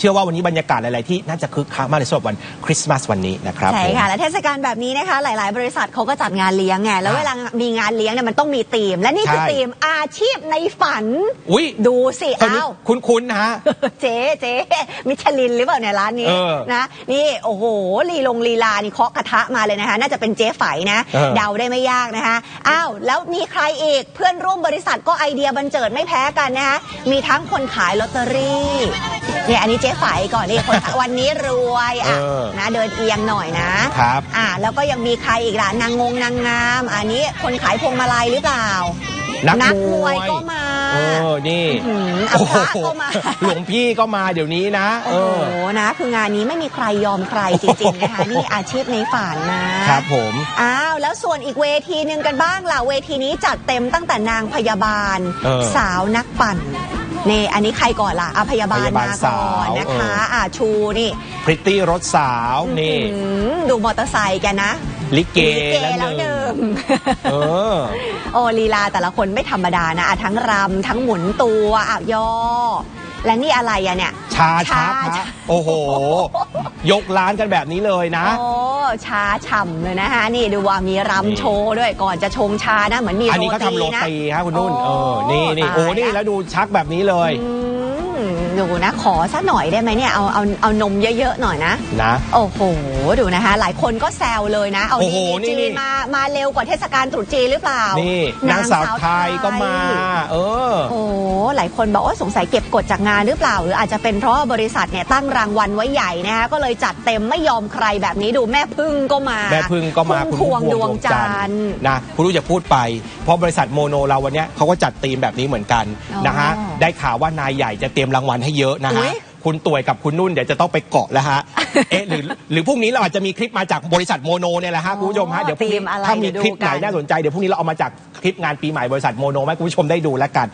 เชื่อว่าวันนี้บรรยากาศหลาย ๆ ที่น่าจะคึกคักมากในสำหรับวันคริสต์มาสวันนี้นะครับใช่ผมค่ะ และเทศกาลแบบนี้นะคะ หลาย ๆ บริษัทเขาก็จัดงานเลี้ยงไง แล้วอ่าเวลามีงานเลี้ยงเนี่ยมันต้องมีธีม และนี่คือใช่ธีมอาชีพในฝัน อุ้ยดูสิคนนี้อ้าวคุ้น ๆนะฮะเจ๊เจ๊มิชลินหรือเปล่าเนี่ยร้านนี้เออนะ นี่โอ้โหลีลงลีลานี่เคาะกระทะมาเลยนะคะ น่าจะเป็นเจ๊ไฝนะเออเดาได้ไม่ยากนะคะ อ้าว แล้วมีใครอีกเพื่อนร่วมบริษัทก็ไอเดียบันเจิดไม่แพ้กันนะคะ มีทั้งคนขายลอตเตอรี่เนี่ยอันนี้เจ๊ไฝก่อนนี่คนขายวันนี้รวยอะเออนะเดินเอียงหน่อยนะครับ อ่าแล้วก็ยังมีใครอีกล่ะนางงงนางงาม อันนี้คนขายพวงมาลัยหรือเปล่า นักนักมมววยยก็มาเออ นี่อื้อหืออะพระก็มา หลวงพี่ก็มาเดี๋ยวนี้นะเอโอ้โหอนะ คืองานนี้ไม่มีใครยอมใครจริงๆนะคะ นี่อาชีพในฝันนะครับผม อ้าวแล้วส่วนอีกเวทีหนึ่งกันบ้างล่ะ เวทีนี้จัดเต็มตั้งแต่นางพยาบาล เออ สาวนักปั่น นี่อันนี้ใครก่อนล่ะอาพยาบาลพยาบาลมาก่อนสาวนะคะเอออ่อ่าชูนี่พริตตี้รถสาวนี่ อื้อหือดูมอเตอร์ไซค์แกนะลิเกลิเกแล้วแล้วหหนึ่นึ่ง ง เออ โอ้ลีลาแต่ละคนไม่ธรรมดานะอะทั้งรำทั้งหมุนตัวอะย่อ และนี่อะไรอะเนี่ย ชาชักชาฮะโอ้โห ยกร้านกันแบบนี้เลยนะ โอ้ ชาฉ่ำเลยนะคะนี่ดูว่ามีนี่รำโชว์ด้วยก่อนจะชงชานะเหมือนมีอันนี้โรเขาตีทำโรนะตีฮะคุณนุ่นเอโอ้อนี่นี่ตายโอ้นี่ละแล้วดูชักแบบนี้เลยอืมดูนะขอสักหน่อยได้ไหมเนี่ยเอาเอาเอานมเยอะๆหน่อยนะนะโอ้โหดูนะคะ หลายคนก็แซวเลยนะ เอาโอ้โหดีนี่จีนี่นมามาเร็วกว่าเทศกาลตรุษจีนหรือเปล่านี่นี่นางสาวไทยก็มา เออโอ้ หลายคนบอกว่าสงสัยเก็บกดจากงานหรือเปล่า หรืออาจจะเป็นเพราะว่าบริษัทเนี่ยตั้งรางวัลไว้ใหญ่นะคะก็เลยจัดเต็มไม่ยอมใครแบบนี้ดูแม่พึ่งก็มา แม่พึ่งก็มาพุ่คุณพวงพุ่มพดววงงจันทร์นะคุณรู้จะพูดไป เพราะบริษัทโมโนเราวันเนี้ยเขาก็จัดธีมแบบนี้เหมือนกันอ๋อนะฮะได้ข่าวว่านายใหญ่จะเตรียมรางวัลให้เยอะนะอุ๊ฮะยคุณต่วยกับคุณนุ่นเดี๋ยวจะต้องไปเกาะแล้วฮะ เอ๊ะหรือหรือพรุ่งนี้เราอาจจะมีคลิปมาจากบริษัทโมโนเนี่ยแหละฮะคุณผู้ชมฮะเดี๋ยวพรุ่งนี้ธีมอะไรถ้ามีเดี๋ยวดูคลิปไหนกันน่าสนใจเดี๋ยวพรุ่งนี้เราเอามาจากคลิปงานปีใหม่บริษัทโมโนไหมาให้คุณผู้ชมได้ดูแล้วกัน